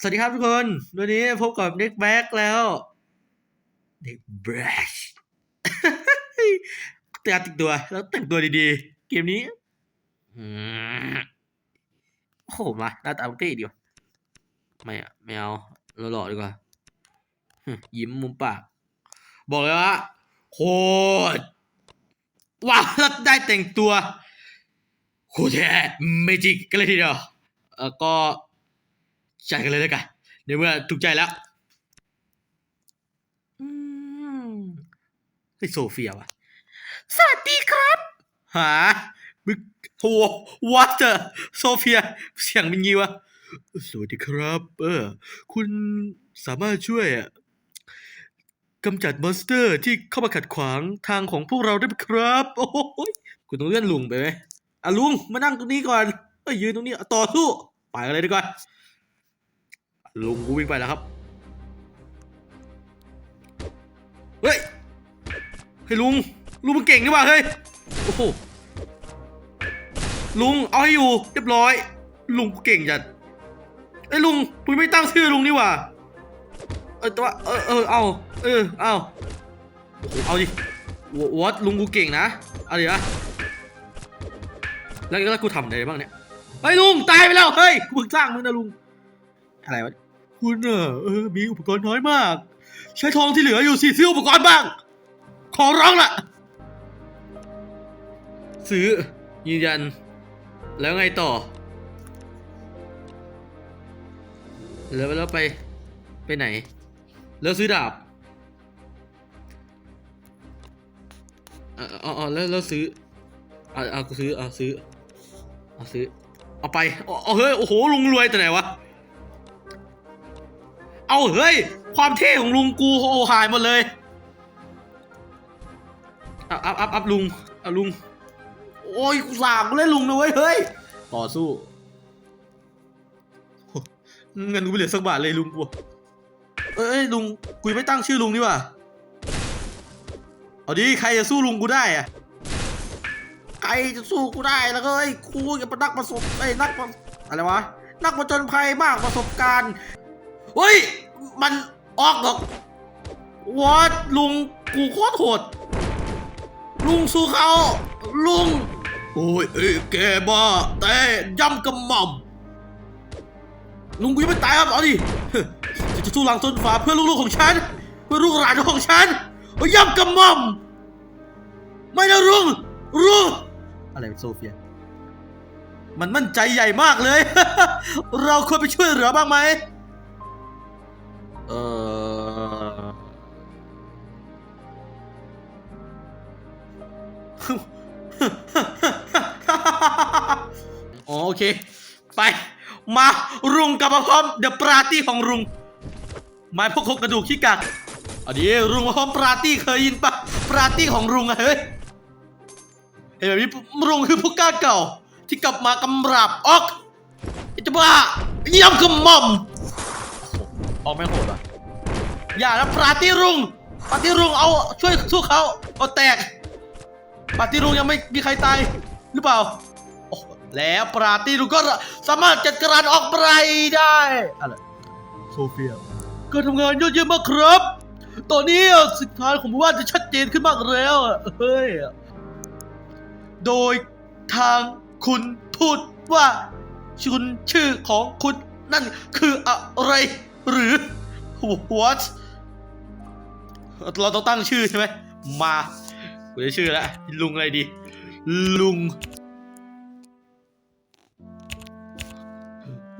สวัสดีครับทุกคน วันนี้พบกับเด็กแบ็กแล้วเด็กแบ็กแต่ติดตัว แล้วแต่งตัวดีๆ เกมนี้โอ้โหมาหน้าตาเท่ดีว่ะไม่อะไม่เอาเราหล่อดีกว่ายิ้มมุมปาก บอกเลยว่าโคตรว้าวแล้วได้แต่งตัวโคตรแท้เมจิกกันเลยทีเดียวเออก็ ใจกันเลยแล้วกันในเมื่อถูกใจแล้วอืมเฮ้ยโซเฟียวะสวัสดีครับหามึงโหวัดเตอโซเฟีย เสียงเป็นงี้วะสวัสดีครับ เออ คุณสามารถช่วยอะกำจัดมอนสเตอร์ที่เข้ามาขัดขวางทางของพวกเราได้ไหมครับ โอ้ยคุณต้องเลื่อนลุงไปไหมอะลุง มานั่งตรงนี้ก่อนเอ้ยยืนตรงนี้อะต่อสู้ ไปกันเลยดีกว่า ลุงกูวิ่งไปแล้วครับ เฮ้ยเฮ้ยลุง ลุงมันเก่งนี่ว่าเฮ้ย โอ้โห ลุงเอาให้อยู่เรียบร้อย ลุงกูเก่งจัดไอ้ยลุงปุยไม่ตั้งชื่อลุงนี่ว่า เออแต่ว่าเออเออเอาเออเอาเอาดิวอตลุงกูเก่งนะอาดิวะแล้วแล้วกูทำอะไรบ้างเนี่ยเฮ้ยลุงตายไปแล้วเฮ้ยกูเพิ่งสร้างมึงนะลุงอะไรวะ คุณเออเออมีอุปกรณ์น้อยมาก ใช้ทองที่เหลืออยู่สิซื้ออุปกรณ์บ้าง ขอร้องล่ะซื้อยืนยัน แล้วไงต่อ แล้วแล้วไปไปไหน แล้วซื้อดาบเอออ๋อแล้วแล้วซื้อเอาเอากูซื้อเอาซื้อเอาซื้อเอาไปเอาเฮ้ยโอ้โหลุงรวยแต่ไหนวะ เอาเฮ้ย ความเท่ของลุงกูโอ้หายหมดเลยอัพอัพอัพอัพลุงเอาลุง โอ้ยกูสามเล่นลุงนะเว้ยเฮ้ยต่อสู้เงินกูไม่เหลือสักบาทเลยลุงกูเอ้ยลุงกูไม่ตั้งชื่อลุงนี่หว่าเอาดิใครจะสู้ลุงกูได้อะใครจะสู้กูได้แล้วก็ไอ้ยกูจะเป็นนักประสบไอ้นักประอะไรวะนักประจนภัยมากประสบการณ์ เฮ้ย มันออกหรอกวอดลุงกูโคตรโหด ลุงสู้เขาลุง โอ้ยเอ้ยแกบ้าแต่ย่ำกำหม่อมลุงกูยังไม่ตายครับเอาดิจะจะสู้หลังต้นฟ้าเพื่อลูกๆของฉัน เพื่อลูกหลานของฉันเอาย่ำกำหม่อมไม่นะลุงลุงอะไรโซเฟีย มันมั่นใจใหญ่มากเลย เราควรไปช่วยเหลือบ้างไหม โอเค ไป มารุงกลับมาพร้อมเดี๋ยวปราร์ตี้ของรุงไม้พวกโครงกระดูกขี้กักเอาดีรุงมาพร้อมปราร์ตี้เคยยินปะปราร์ตี้ของรุงอะเฮ้ยเห็นแบบนี้รุงคือผู้กล้าเก่า ที่กลับมากำราบออกไอ้เจะบ้าเยี่ยมกำหม่อมออกไม่โหดอะอย่านะปราตี้รุงปราตี้รุงเอาช่วยสู้เขาเอาแตก ปราตี้รุงยังไม่มีใครตายหรือเปล่าโอ้แล้วปราตี้รุงก็สามารถจัดการออกไปได้อะไรโซเฟียก็ทำงานยอดเยี่ยมมากครับ ตอนนี้สิทธานของหมู่บ้านจะชัดเจนขึ้นมากแล้วเฮ้ยโดยทางคุณพูดว่าชุนชื่อของคุณนั่นคืออะไรหรือ what เราต้องตั้งชื่อใช่ไหมมา กูจะชื่อแล้วลุงอะไรดี ลุง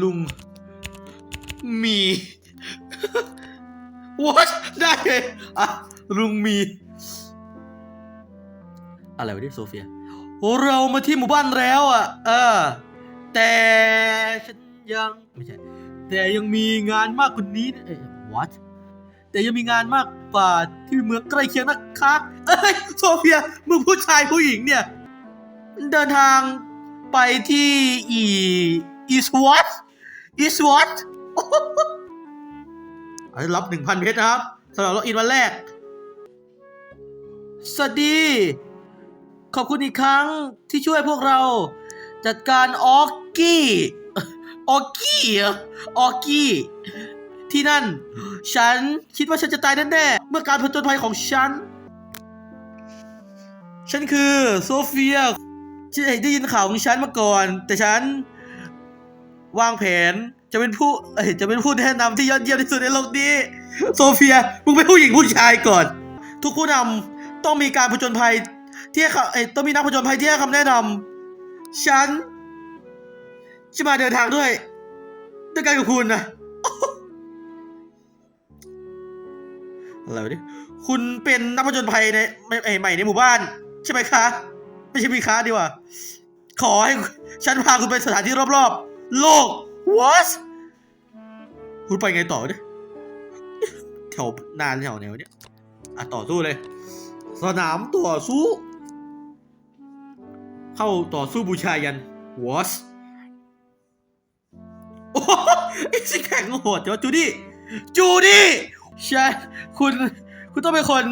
ลุง มี what ได้เลยอะลุงมี อะไรวะเนี่โซเฟียโอเรามาที่หมู่บ้านแล้วอะ เออ แต่ฉันยัง ไม่ใช่ แต่ยังมีงานมากกว่านี้นะเอ้ย what แต่ยังมีงานมากกว่าที่เมืองใกล้เคียงนะคะเอ้ยโซเฟียมึงผู้ชายผู้หญิงเนี่ย เดินทางไปที่อีอีสวอตอีสวอตรับหนึ่งพันเพชรนะครับสำหรับล็อกอินวันแรก สวัสดี ขอบคุณอีกครั้งที่ช่วยพวกเรา จัดการออกกี้ออกกี้อออกกี้ ที่นั่น ฉันคิดว่าฉันจะตายแน่ๆ เมื่อการผจญภัยของฉัน ฉันคือโซเฟียฉันได้ยินข่าวของฉันมาก่อน แต่ฉันวางแผนจะเป็นผู้เอ้ยจะเป็นผู้แนะนำที่ยอดเยี่ยมที่สุดในโลกนี้ โซเฟียมึงเป็นผู้หญิงผู้ชายก่อน ทุกผู้นำต้องมีการผจญภัยที่เขาเอ้ยต้องมีนักผจญภัยที่ให้คำแนะนำฉันจะมาเดินทางด้วยด้วยกันกับคุณนะ อะไรวะเนี่ยคุณเป็นนักผจญภัยในไม่ใหม่ในหมู่บ้าน ใช่ไหมคะ ไม่ใช่มีค้าดีกว่า ขอให้ฉันพาคุณไปสถานที่รอบๆ โลก what คุณไปไงต่อเนี่ยแถวนานแถวไหนวะเนี่ยอะต่อสู้เลย สนามต่อสู้ เข้าต่อสู้บูชายัน what โอ้โหไอสิแข็งโหดจังวจูดี้จูดี้ ใช่คุณคุณต้องเป็นคน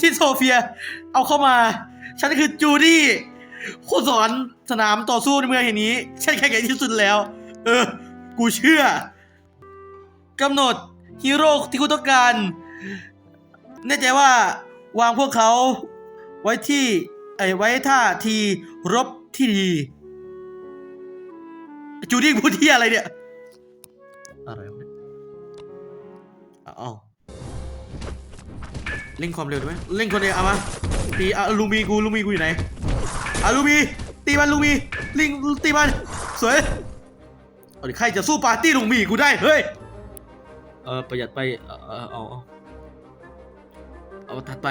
ที่โซเฟียเอาเข้ามา ฉันคือจูดี้ผู้สอนสนามต่อสู้ในเมืองแห่งนี้ ฉันแข็งแกร่งที่สุดแล้ว เออ กูเชื่อกำหนดฮีโร่ที่คุณต้องการ แน่ใจว่าวางพวกเขาไว้ที่ไอ้ไว้ท่าทีรบที่ดี จูดี้พูดที่อะไรเนี่ย เร่งความเร็วได้ไหมเร่งความเร็วเอามาตีอะลูมีกูลูมีกูอยู่ไหนอะลูมีตีมันลูมีลิงตีมันสวยเอาดิใครจะสู้ปาร์ตี้ลุงมีกูได้เฮ้ยเออประหยัดไปเออเออเอาเอาเอาถัดไป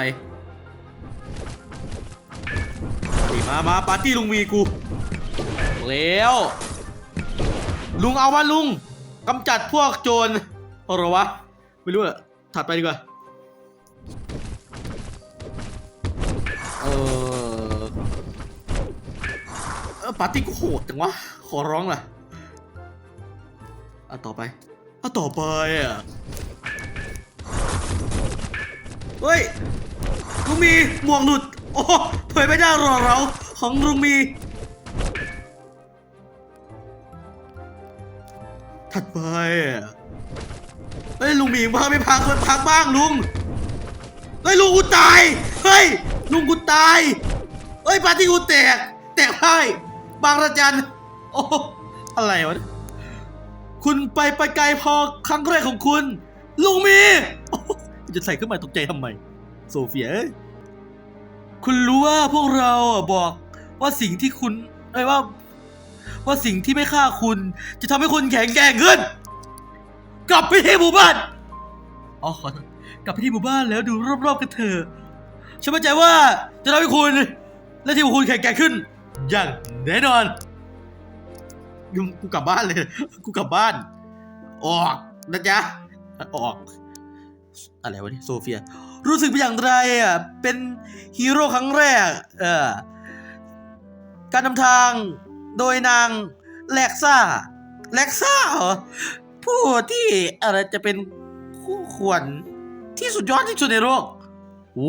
ตีมามาปาร์ตี้ลุงมีกูแล้วลุงเอามาลุงกำจัดพวกโจรเอาเหรอวะไม่รู้อะถัดไปดีกว่า เออเออปาร์ตี้กูโหดจังวะ ขอร้องล่ะอะต่อไปอะต่อไปอะ เฮ้ยลุงมีหมวกหลุด โอ้เผยไม่ได้หรอเราของลุงมี ถัดไปอะเฮ้ยลุงมีพังไม่พังมันพังบ้างลุง เฮ้ยลุงกูตาย เฮ้ยลุงกูตาย เฮ้ยปาร์ตี้กูแตก แตกให้บางระจัน โอ้ อะไรวะ คุณไปไปไกลพอครั้งแรกของคุณ ลุงมี จะใส่ขึ้นมาตกใจทำไม โซเฟีย คุณรู้ว่าพวกเราบอกว่าสิ่งที่คุณเอ้ยว่า ว่าสิ่งที่ไม่ฆ่าคุณ จะทำให้คุณแข็งแกร่งขึ้น กลับไปที่หมู่บ้านอ๋อขอโทษ กลับไปที่หมู่บ้านแล้วดูรอบๆกันเถอะฉันมั่นใจว่าจะทำให้คุณ และทีมของคุณแข็งแกร่งขึ้น อย่างแน่นอนยุงกูกลับบ้านเลย กูกลับบ้าน ออกนะจ๊ะ ออก อะไรวะนี่โซเฟีย รู้สึกเป็นอย่างไรอะ เป็นฮีโร่ครั้งแรก เออ การนำทางโดยนางแล็กซ่า แล็กซ่าเหรอผู้ที่อะไรจะเป็นคู่ควร ที่สุดยอดที่สุดในโลก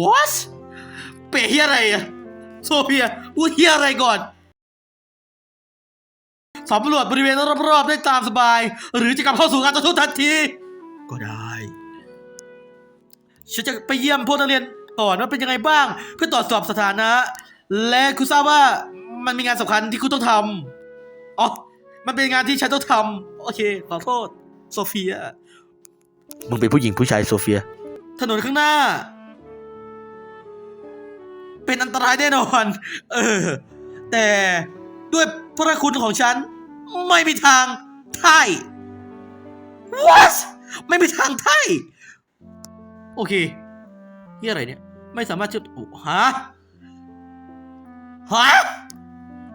what เปะเฮียอะไรอะโซเฟียพูดเฮียอะไรก่อนสำรวจบริเวณรอบๆได้ตามสบาย หรือจะกลับเข้าสู่การต่อสู้ทันที ก็ได้ฉันจะไปเยี่ยมพวกนักเรียนก่อนว่าเป็นยังไงบ้าง เพื่อตรวจสอบสถานะ และคุณทราบว่ามันมีงานสำคัญที่คุณต้องทำอ๋อมันเป็นงานที่ฉันต้องทำโอเค ขอโทษ โซเฟีย มึงเป็นผู้หญิงผู้ชายโซเฟีย ถนนข้างหน้า เป็นอันตรายแน่นอน เออ แต่ด้วยพระคุณของฉัน ไม่มีทางไท่ what ไม่มีทางไท่โอเคนี่อะไรเนี่ย ไม่สามารถจะโอ้ฮะฮะ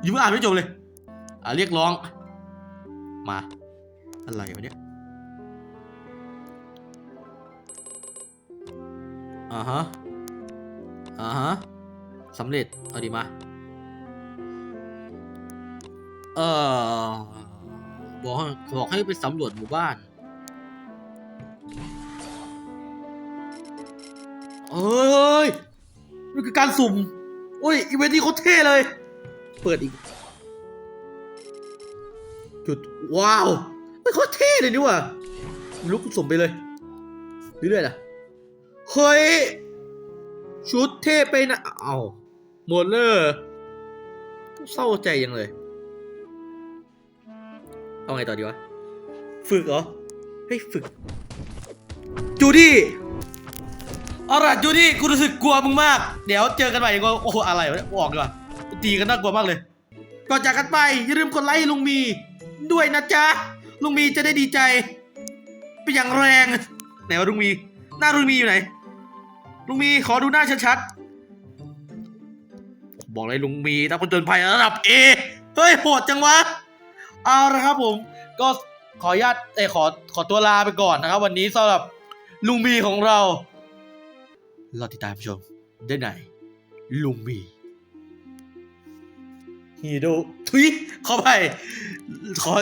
ยังไม่อ่านไม่จบเลย อะเรียกร้อง มา อะไรวะเนี่ย อ่าฮะ อ่าฮะสำเร็จ เอาดีมา เออบอกบอกให้ไปสำรวจหมู่บ้าน เอ้ยนี่คือการสุ่ม โอ้ย อีเวนต์นี้โคตรเท่เลย เปิดอีก จุด ว้าวม่โคตรเท่เลยนี่ว่ะลุกสุ่มไปเลย เรื่อยๆนะ เฮ้ย ชุดเท่ไปนะ เอาหมดเลยเศร้าใจยังเลย เอาไงต่อดีวะ ฝึกเหรอ เฮ้ย ฝึก จูดี้อาล่ะจูดี้กูรู้สึกกลัวมึงมาก เดี๋ยวเจอกันใหม่ดีกว่าโอ้โหอะไรวะออกดีกว่าตีกันน่ากลัวมากเลย ก่อนจากกันไป อย่าลืมกดไลค์ลุงมี ด้วยนะจ๊ะ ลุงมีจะได้ดีใจ เป็นอย่างแรง ไหนวะลุงมี หน้าลุงมีอยู่ไหน ลุงมีขอดูหน้าชัดๆ บอกเลยลุงมีนักผจญภัยระดับเอเฮ้ยโหดจังวะ เอาละครับผม ก็ขออนุญาตเอยขอขอตัวลาไปก่อนนะครับ วันนี้สำหรับลุงมีของเรารอติดตามชมได้ไหน ลุงมีฮีโร่ทุยเข้าไปขอ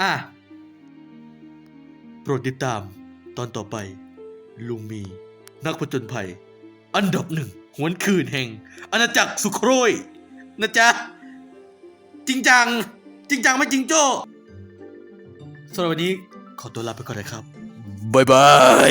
อะโปรดติดตามตอนต่อไป ลุงมี นักผจญภัย อันดับหนึ่งหวนคืนแห่ง อาณาจักรสุโครยนะจ๊ะ จริงจัง จริงจังไม่จริงโจ้สำหรับวันนี้ขอตัวลาไปก่อนนะครับ บ๊ายบาย